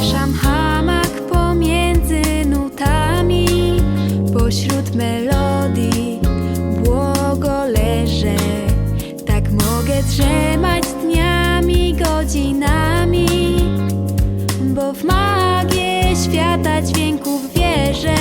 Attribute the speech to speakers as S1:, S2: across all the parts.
S1: Wieszam hamak pomiędzy nutami, pośród melodii błogo leżę. Tak mogę drzemać dniami, godzinami, bo w magię świata dźwięków wierzę.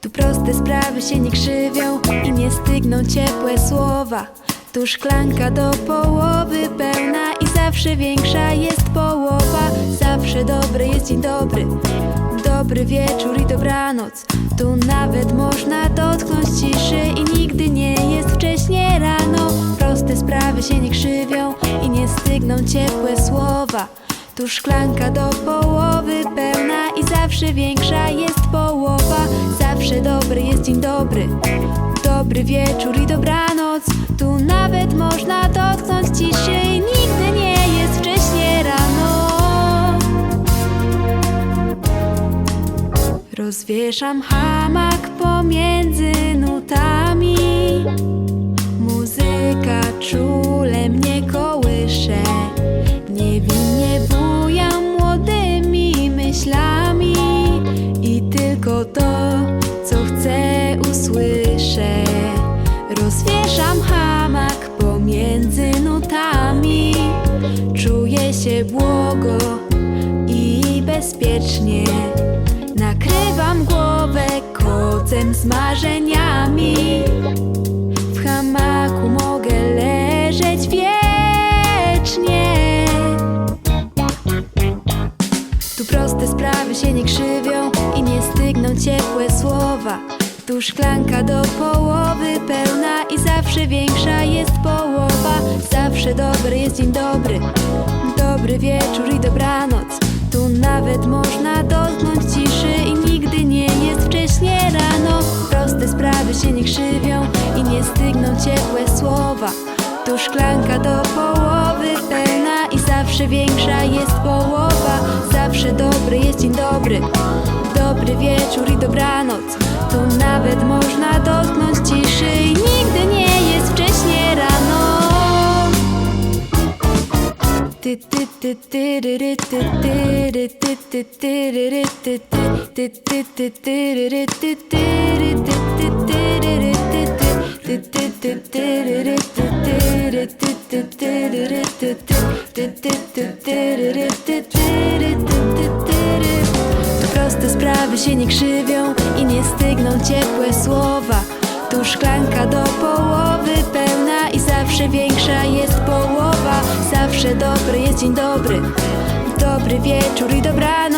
S1: Tu proste sprawy się nie krzywią i nie stygną ciepłe słowa. Tu szklanka do połowy pełna zawsze większa jest połowa. Zawsze dobry jest dzień dobry. Dobry wieczór i dobranoc. Tu nawet można dotknąć ciszy i nigdy nie jest wcześnie rano. Proste sprawy się nie krzywią i nie stygną ciepłe słowa. Tu szklanka do połowy pełna i zawsze większa jest połowa. Zawsze dobry jest dzień dobry. Dobry wieczór i dobranoc. Tu nawet można Rozwieszam hamak pomiędzy nutami. Muzyka czule mnie kołysze. Niewinnie bujam młodymi myślami. I tylko to, co chcę, usłyszę. Rozwieszam hamak pomiędzy nutami. Czuję się błogo krzywią i nie stygną ciepłe słowa. Tu szklanka do połowy pełna i zawsze większa jest połowa. Zawsze dobry jest dzień dobry, dobry wieczór i dobranoc. Tu nawet można dotknąć ciszy i nigdy nie jest wcześnie rano. Proste sprawy się nie krzywią i nie stygną ciepłe słowa. Tu szklanka do połowy pełna i zawsze większa jest. Zawsze dobry jest dzień dobry, dobry wieczór i dobranoc. Tu nawet można dotknąć ciszy i nigdy nie jest wcześnie rano. Ty, ty, ty, ty, ry, ry, ty, ty, ry, ty, ty, ty, ry, ry, ty, ty, ty, ty, ty, ry, ry, ty, ty, ry, ty, ty, ty, ry, ry, ty, ty, ty, ty, ty, ry, ry, ty, ty, ry, ty, ty, ty, ry, ry, ty, ty, ty, ty, ty, ty, ry, ry, sprawy się nie krzywią i nie stygną ciepłe słowa. Tu szklanka do połowy pełna i zawsze większa jest połowa. Zawsze dobry jest dzień dobry, dobry wieczór i dobranoc.